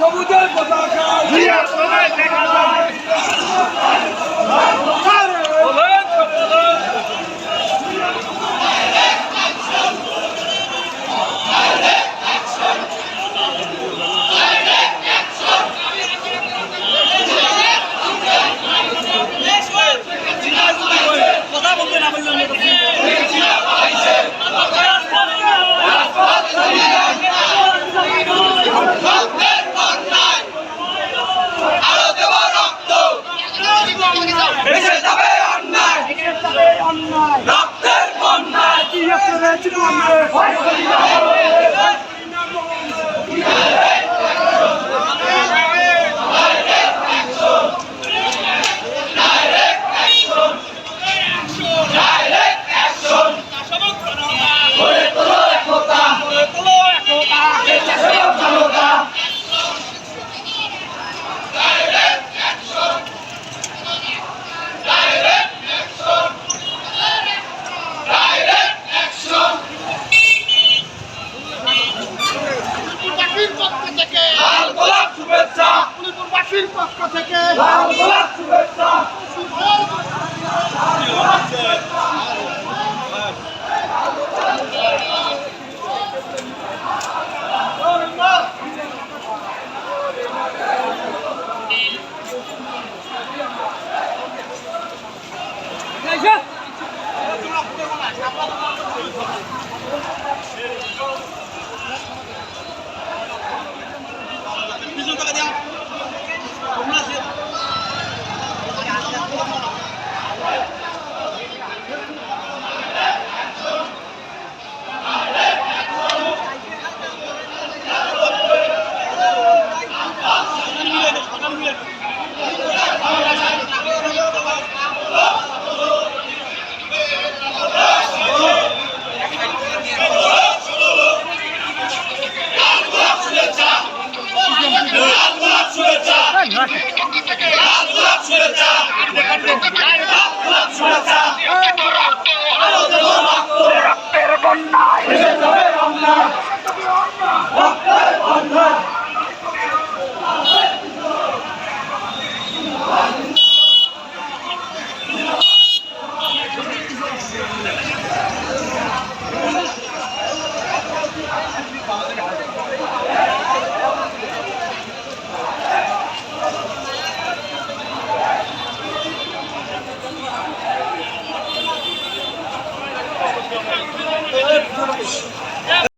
সবুজের পতাকা। অন্যায়। রক্তের বন্যায়। গড়ে থেকে। লাল গোলাপ শুভেচ্ছা। বাসীর পক্ষ থেকে। লাল গোলাপ শুভেচ্ছা। শুভেচ্ছা